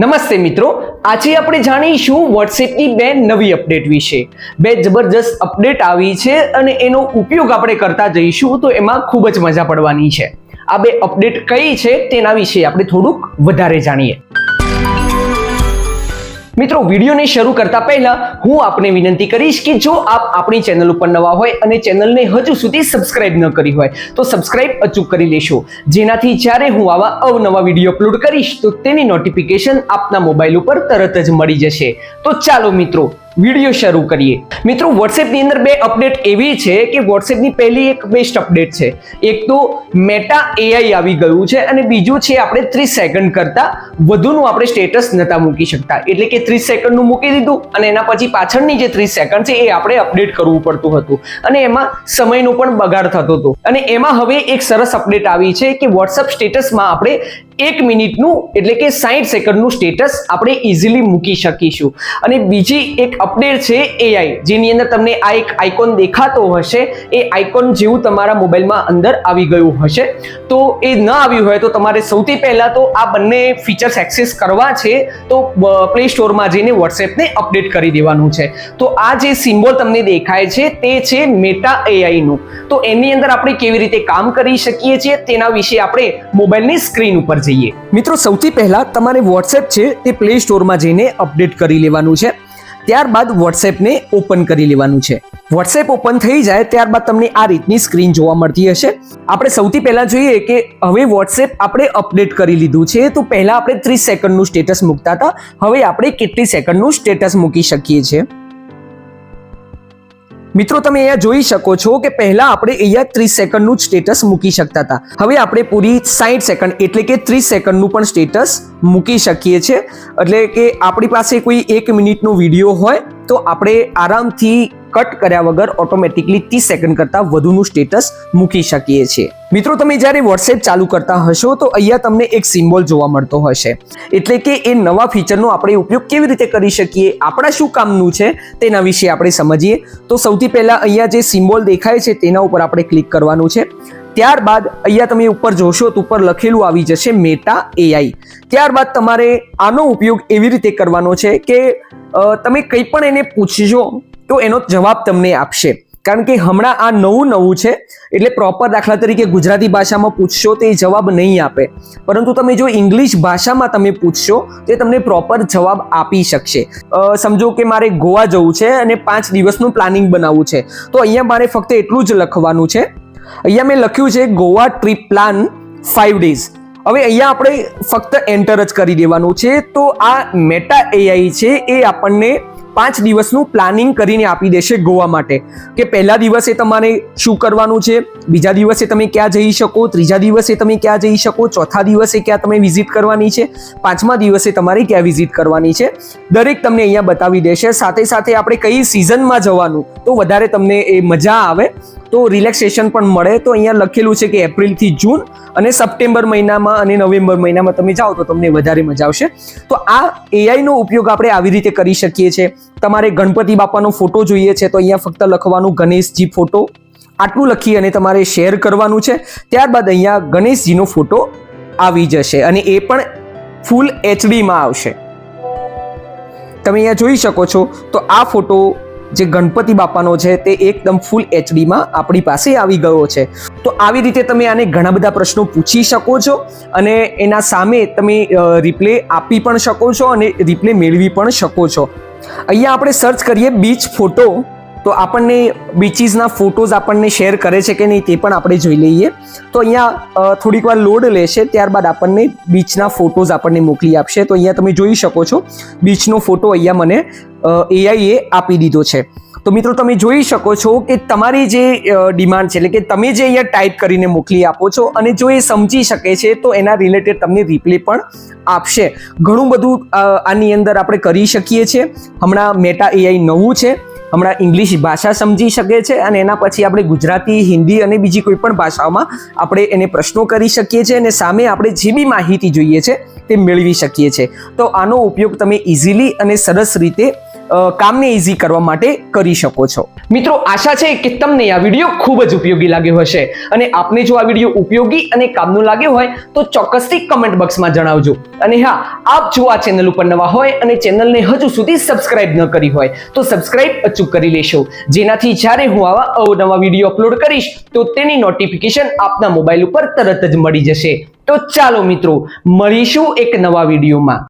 નમસ્તે મિત્રો, આજે આપણે જાણીશું વોટ્સએપની બે નવી અપડેટ વિશે. બે જબરજસ્ત અપડેટ આવી છે અને એનો ઉપયોગ આપણે કરતા જઈશું તો એમાં ખૂબ જ મજા પડવાની છે. આ બે અપડેટ કઈ છે તેના વિશે આપણે થોડુંક વધારે જાણીએ. મિત્રો, વિડીયોને શરૂ કરતા પહેલા હું આપને વિનંતી કરીશ કે જો આપ આપણી ચેનલ ઉપર નવા હોય અને ચેનલને હજુ સુધી સબસ્ક્રાઇબ ન કરી હોય, તો સબસ્ક્રાઇબ અચૂક કરી લેશો. જેનાથી જ્યારે હું આવા અવનવા વીડિયો અપલોડ કરીશ, તો તેની નોટિફિકેશન આપના મોબાઈલ ઉપર તરત જ મળી જશે. તો ચાલો મિત્રો વીડિયો શરૂ કરીએ. મિત્રો વોટ્સએપની અંદર બે અપડેટ એવી છે કે વોટ્સએપની પહેલી એક બેસ્ટ અપડેટ છે. એક તો મેટા એઆઈ આવી ગયું છે અને બીજું છે આપણે ત્રીસ સેકન્ડ કરતાં વધુનું આપણે સ્ટેટસ નતા મૂકી શકતા. એટલે કે ત્રીસ સેકન્ડનું મૂકી દીધું અને એના પછી પાછળની જે ત્રીસ સેકન્ડ છે એ આપણે અપડેટ કરવું પડતું હતું. અને એમાં સમયનો પણ બગાડ થતો હતો. અને એમાં હવે એક સરસ અપડેટ આવી છે કે વોટ્સઅપ સ્ટેટસમાં આપણે એક મિનિટનું એટલે કે સાઠ સેકન્ડનું સ્ટેટસ આપણે ઇઝીલી મૂકી શકીશું. અને બીજી એક અપડેટ છે એઆઈ જેની અંદર તમને આ એક આઇકોન દેખાતો હશે. એ આઇકોન જેવું તમારા મોબાઈલમાં અંદર આવી ગયું હશે. તો એ ન આવ્યું હોય તો તમારે સૌથી પહેલા તો આ બંને ફીચર્સ એક્સેસ કરવા છે. તો પ્લે સ્ટોરમાં જઈને વોટ્સએપને અપડેટ કરી દેવાનું છે. તો આ જે સિમ્બોલ તમને દેખાય છે તે છે મેટા એઆઈનું તો એની અંદર આપણે કેવી રીતે કામ કરી શકીએ છીએ તેના વિશે આપણે મોબાઈલની સ્ક્રીન ઉપર જઈએ. મિત્રો, સૌથી પહેલા તમારે વોટ્સએપ છે તે પ્લે સ્ટોરમાં જઈને અપડેટ કરી લેવાનું છે. ત્યારબાદ વોટ્સએપને ઓપન કરી લેવાનું છે. વોટ્સએપ ઓપન થઈ જાય ત્યારબાદ તમને આ રીતની સ્ક્રીન જોવા મળતી હશે. આપણે સૌથી પહેલા જોઈએ કે હવે વોટ્સએપ આપણે અપડેટ કરી લીધું છે તો પહેલા આપણે ત્રીસ સેકન્ડનું સ્ટેટસ મૂકતા હતા. હવે આપણે કેટલી સેકન્ડનું સ્ટેટસ મૂકી શકીએ છીએ? મિત્રો, તમે અહીંયા જોઈ શકો છો કે પહેલા આપણે અહીંયા ત્રીસ સેકન્ડનું જ સ્ટેટસ મૂકી શકતા હતા. હવે આપણે પૂરી સાઠ સેકન્ડ, એટલે કે ત્રીસ સેકન્ડનું પણ સ્ટેટસ મૂકી શકીએ છીએ. એટલે કે આપણી પાસે કોઈ એક મિનિટનો વીડિયો હોય, તો આપણે આરામથી કટ કર્યા વગર ઓટોમેટિકલી ત્રીસ સેકન્ડ કરતાં વધુનું સ્ટેટસ મૂકી શકીએ છીએ. મિત્રો, તમે જ્યારે વોટ્સએપ ચાલુ કરતા હશો, તો અહીંયા તમને એક સિમ્બોલ જોવા મળતો હશે. એટલે કે એ નવા ફીચરનો આપણે ઉપયોગ કેવી રીતે કરી શકીએ, આપણા શું કામનું છે, તેના વિશે આપણે સમજીએ. તો સૌથી પહેલાં અહીંયા જે સિમ્બોલ દેખાય છે, તેના ઉપર આપણે ક્લિક કરવાનું છે. ત્યારબાદ અહીંયા તમે ઉપર જોશો, તો ઉપર લખેલું આવી જશે મેટા એઆઈ ત્યારબાદ તમારે આનો ઉપયોગ એવી રીતે કરવાનો છે કે તમે કંઈ પણ એને પૂછજો તો એનો જવાબ તમને આપશે. કારણ કે હમણાં આ નવું નવું છે, એટલે પ્રોપર દાખલા તરીકે ગુજરાતી ભાષામાં પૂછશો તો એ જવાબ નહીં આપે. પરંતુ તમે જો ઇંગ્લિશ ભાષામાં તમે પૂછશો, તો એ તમને પ્રોપર જવાબ આપી શકશે. સમજો કે મારે ગોવા જવું છે અને પાંચ દિવસનું પ્લાનિંગ બનાવવું છે. તો અહીંયા મારે ફક્ત એટલું જ લખવાનું છે. અહીંયા મેં લખ્યું છે, Goa trip plan five days હવે અહીંયા આપણે ફક્ત એન્ટર જ કરી દેવાનું છે. તો આ મેટા એઆઈ છે, એ આપણને પાંચ દિવસનું પ્લાનિંગ કરીને આપી દેશે ગોવા માટે. કે પહેલા દિવસે તમારે શું કરવાનું છે? બીજા દિવસે તમે ક્યાં જઈ શકો? ત્રીજા દિવસે તમે ક્યાં જઈ શકો? ચોથા દિવસે ક્યાં તમે વિઝિટ કરવાની છે? પાંચમા દિવસે તમારે ક્યાં વિઝિટ કરવાની છે? દરેક તમને અહીંયા બતાવી દેશે. સાથે સાથે આપણે કઈ સિઝનમાં જવાનું, તો વધારે તમને એ મજા આવે. તો રિલેક્સેશન પણ મળે. તો અહીંયા લખેલું છે કે એપ્રિલથી જૂન અને સપ્ટેમ્બર મહિનામાં અને નવેમ્બર મહિનામાં તમે જાઓ તો તમને વધારે મજા આવશે. તો આ એઆઈનો ઉપયોગ આપણે આવી રીતે કરી શકીએ છીએ. તમારે ગણપતિ બાપાનો ફોટો જોઈએ છે તો અહીંયા ફક્ત લખવાનું ગણેશજી ફોટો આટલું લખી અને તમારે શેર કરવાનું છે. ત્યારબાદ અહીંયા ગણેશજીનો ફોટો આવી જશે અને એ પણ ફૂલ એચડીમાં આવશે. તમે અહીંયા જોઈ શકો છો તો આ ફોટો જે ગણપતિ બાપાનો છે તે એકદમ ફૂલ એચડીમાં આપણી પાસે આવી ગયો છે. તો આવી રીતે તમે આને ઘણા બધા પ્રશ્નો પૂછી શકો છો અને એના સામે તમે રિપ્લે આપી પણ શકો છો અને રિપ્લે મેળવી પણ શકો છો. અહીંયા આપણે સર્ચ કરીએ બીચ ફોટો તો આપણને બીચીસના ફોટોઝ આપણને શેર કરે છે કે નહીં તે પણ આપણે જોઈ લઈએ. તો અહીંયા થોડીક વાર લોડ લેશે, ત્યારબાદ આપણને બીચના ફોટોઝ આપણને મોકલી આપશે. તો અહીંયા તમે જોઈ શકો છો બીચનો ફોટો અહીંયા મને એઆઈએ આપી દીધો છે. તો મિત્રો તમે જોઈ શકો છો કે તમારી જે ડિમાન્ડ છે, એટલે કે તમે જે અહીંયા ટાઈપ કરીને મોકલી આપો છો અને જો એ સમજી શકે છે, તો એના રિલેટેડ તમને રિપ્લે પણ આપશે. ઘણું બધું આની અંદર આપણે કરી શકીએ છીએ. હમણાં મેટા એઆઈ નવું છે. હમણાં ઇંગ્લિશ ભાષા સમજી શકે છે અને એના પછી આપણે ગુજરાતી, હિન્દી અને બીજી કોઈ પણ ભાષાઓમાં આપણે એને પ્રશ્નો કરી શકીએ છીએ અને સામે આપણે જે બી માહિતી જોઈએ છે તે મેળવી શકીએ છીએ. તો આનો ઉપયોગ તમે ઇઝીલી અને સરસ રીતે કામને ઇઝી કરવા માટે કરી શકો છો. મિત્રો, આશા છે કે તમને આ વીડિયો ખૂબ જ ઉપયોગી લાગ્યો હશે. અને આપને જો આ વીડિયો ઉપયોગી અને કામનો લાગ્યો હોય, તો ચોક્કસથી કમેન્ટ બોક્સમાં જણાવજો. અને હા, આપ જો આ ચેનલ ઉપર નવા હોય અને ચેનલને હજુ સુધી સબસ્ક્રાઇબ ન કરી હોય, તો સબસ્ક્રાઇબ અચૂક કરી લેશો. જેનાથી જ્યારે હું આવા અવનવા વીડિયો અપલોડ કરીશ, તો તેની નોટિફિકેશન આપના મોબાઈલ ઉપર તરત જ મળી જશે. તો ચાલો મિત્રો, મળીશું એક નવા વિડીયોમાં.